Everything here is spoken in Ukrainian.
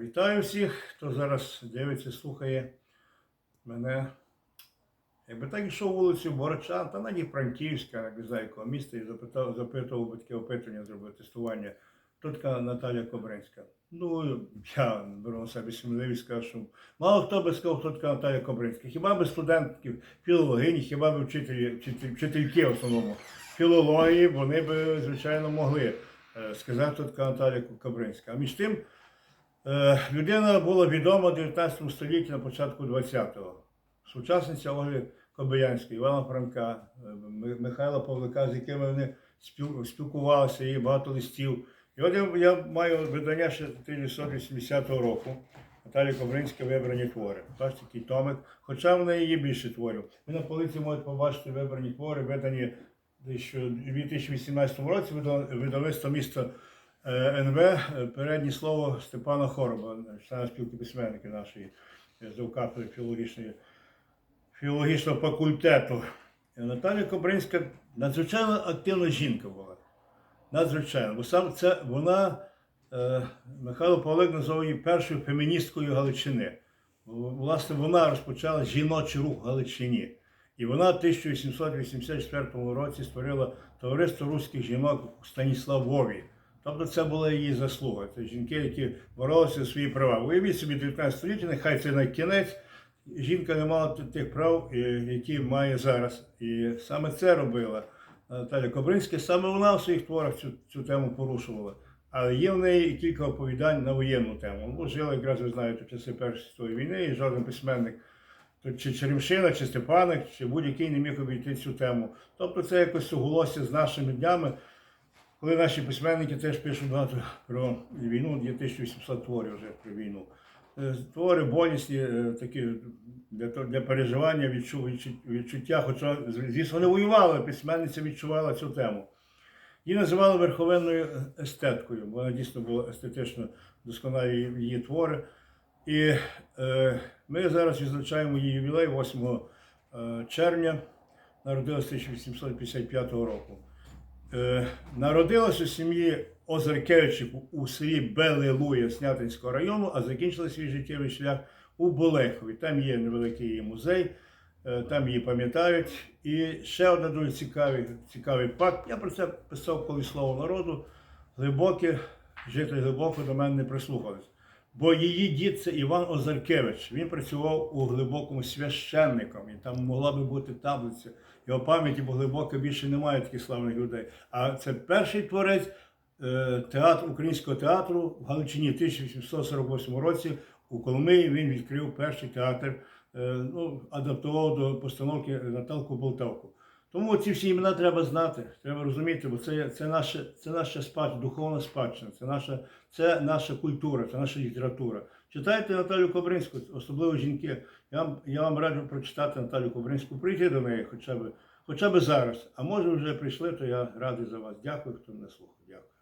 Вітаю всіх, хто зараз дивиться, слухає мене. Якби так йшов вулицю Борочан, та навіть Франківська, не знаю якого міста, і запитав, запитував би таке опитування, зробив тестування. Тут така Наталя Кобринська. Ну, я беру на себе сміливість, скажу, що мало хто би сказав, хто така Наталя Кобринська. Хіба би студентків філологині, хіба би вчителі, вчитель- вчительки в основному філології, вони би, звичайно, могли е, сказати, хто така Наталя Кобринська. А між тим, Людина була відома в 19 столітті на початку 20-го. Сучасниця Ольги Кобилянської, Івана Франка, е, Михайла Павлика, з якими вони спілкувалися, є багато листів. І от я, я маю видання ще 1980 року. Наталі Кобринська вибрані твори. Бачите, такий томик. Хоча в неї є більше творів. Ви на полиці можете побачити вибрані твори, видані у 2018 році вида- видавництво міста Е, НВ е, переднє слово Степана Хороба, члена спілки письменників нашої е, завкафедри філологічної філологічного факультету. Е, Наталя Кобринська надзвичайно активна жінка була. Надзвичайно. Бо сам це вона, е, Михайло Павлик назвав її першою феміністкою Галичини. Власне, вона розпочала жіночий рух в Галичині. І вона в 1884 році створила товариство руських жінок у Станіславові. Тобто це була її заслуга. Це жінки, які боролися за свої права. Уявіть собі 19 століття, нехай це на кінець. Жінка не мала тих прав, е, які має зараз. І саме це робила Наталя Кобринська. Саме вона в своїх творах цю, цю тему порушувала. Але є в неї і кілька оповідань на воєнну тему. Ну, жила, якраз ви знаєте, в часи Першої світової війни, і жоден письменник, чи Черемшина, чи Степаник, чи будь-який не міг обійти цю тему. Тобто це якось суголосся з нашими днями. Коли наші письменники теж пишуть багато про війну, є 1800 творів вже про війну. Е, Твори болісні, е, такі для, для переживання, відчу, відчу- відчуття, хоча, звісно, не воювали, письменниця відчувала цю тему. Її називали верховенною естеткою, бо вона дійсно була естетично досконалі її твори. І е, ми зараз відзначаємо її ювілей 8 е, червня, народилася 1855 року. Е, народилась у сім'ї Озеркевичів у селі Белилуя Снятинського району, а закінчила свій життєвий шлях у Болехові. Там є невеликий її музей, е, там її пам'ятають. І ще один дуже цікавий, цікавий факт. Я про це писав колись слово народу. Глибоке, жителі глибоко до мене не прислухались. Бо її дід це Іван Озаркевич. Він працював у глибокому священником, і там могла би бути таблиця. Його пам'яті, бо глибоко більше немає таких славних людей. А це перший творець е, театру, українського театру в Галичині в 1848 році. У Коломиї він відкрив перший театр, е, ну, адаптував до постановки Наталку Болтавку. Тому ці всі імена треба знати, треба розуміти, бо це, це, наше, це наша спадщина, духовна спадщина, це наша, це наша культура, це наша література. Читайте Наталю Кобринську, особливо жінки. Я вам, я вам раджу прочитати Наталю Кобринську, прийти до неї хоча б, хоча б зараз. А може вже прийшли, то я радий за вас. Дякую, хто мене слухав. Дякую.